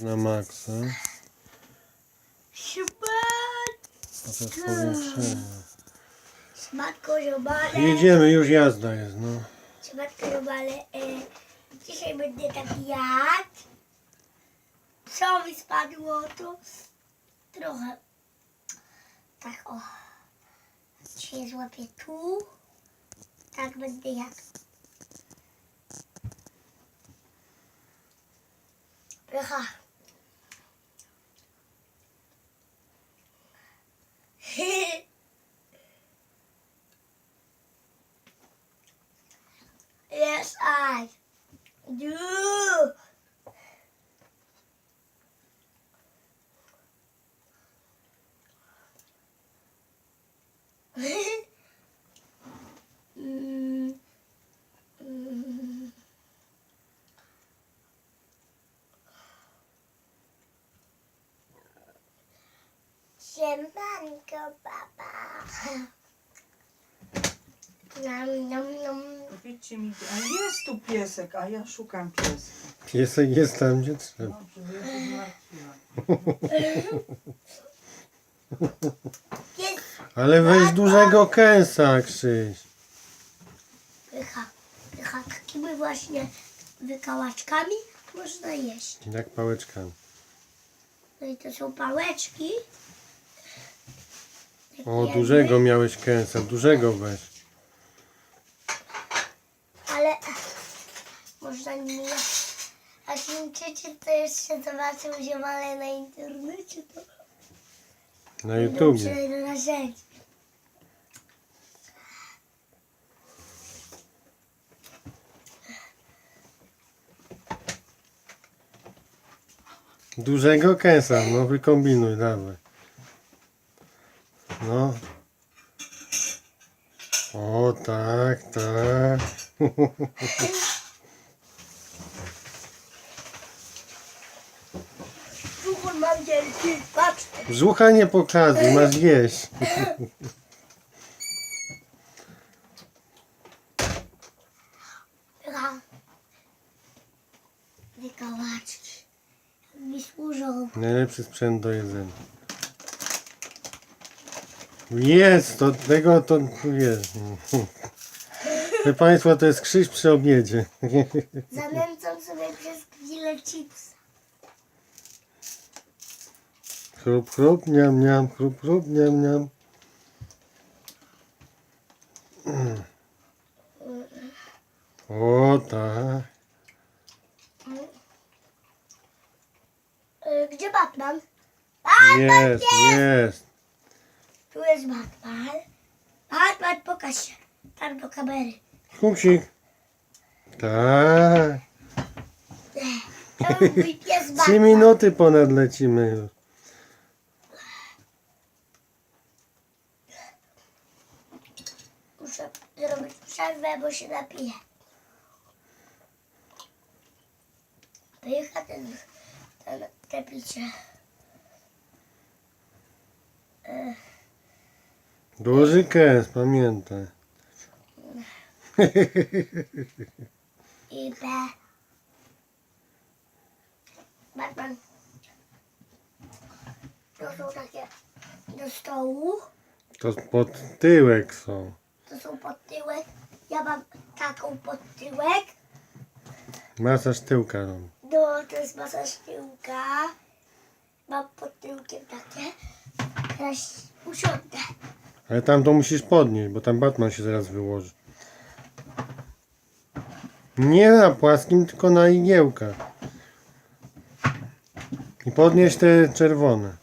Na maksa. A to jest powiększenie. Szmatko robale. Jedziemy, już jazda jest, no. Szmatko robale. E, dzisiaj będę taki jadł. Co mi spadło to? Trochę. Tak o. Dzisiaj złapię tu. Tak będę jadł. Pycha. Yuh. Jemban ke baba. Nam, nam, nam. Powiedzcie mi, a jest tu piesek, a ja szukam pieska. Piesek jest tam, gdzie trzeba. Dobrze, ja się zmartwiłam. Jest Ale weź dużego kęsa, Krzyś. pycha. Pycha takimi właśnie wykałaczkami można jeść. Jak pałeczkami. No i to są pałeczki. O, dużego miałeś kęsa, dużego weź. Ale można nie jeść. A kończycie to jeszcze zobaczą ziomale na internecie, to Na YouTubie. przerażeni. Dużego kęsa, no wykombinuj, dawaj. No. O, tak, tak. Brzucha nie pokazuj, masz jeść. Wykałaczki. Mi służą. Najlepszy sprzęt do jedzenia. Jest, to tego to wiesz. Proszę Państwa, to jest krzyż przy obiedzie. Zanęcam sobie przez chwilę chips. Chrup, chrup, niam, niam, chrup, chrup, niam, niam. O tak. Y, Gdzie Batman? Batman Jest, jest. Tu jest Batman. Batman, pokaż się. Tam do kamery. Kuksik. Tak. Mój pies Trzy Batman. minuty ponad lecimy już. Muszę zrobić przerwę, bo się napiję. Wyjechać ten, ten, te picie. Duży kęs, pamiętaj. I B. Batman. To są takie do stołu. To pod tyłek są. To są pod tyłek. Ja mam taką pod tyłek. Masaż tyłka robi. No, to jest masaż tyłka. Mam pod tyłkiem takie. Teraz usiądę. Ale tam to musisz podnieść, bo tam Batman się zaraz wyłoży. Nie na płaskim, tylko na igiełkach. I podnieś te czerwone.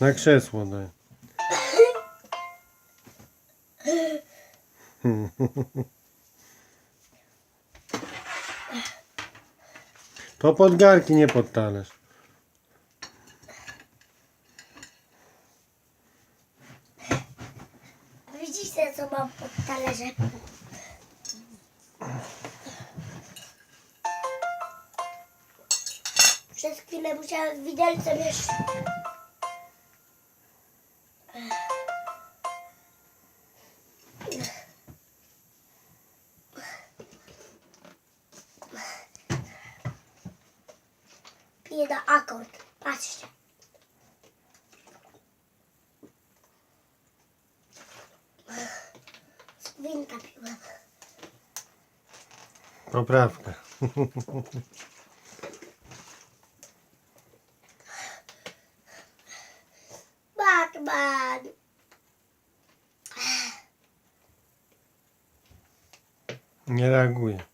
Na krzesło daj. To pod garki, nie pod talerz. Widzicie, co mam pod talerzem? Przez chwilę musiałem widelcem jeszcze. Piję na akord. Patrzcie. Zwinka piła. Poprawka. Batman. Nie reaguje.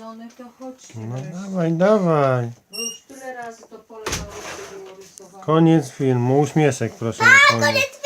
To chodźcie No wreszcie. dawaj, dawaj. Bo już tyle razy to pole na było rysowane. Koniec filmu. Uśmieszek proszę na koniec. Koniec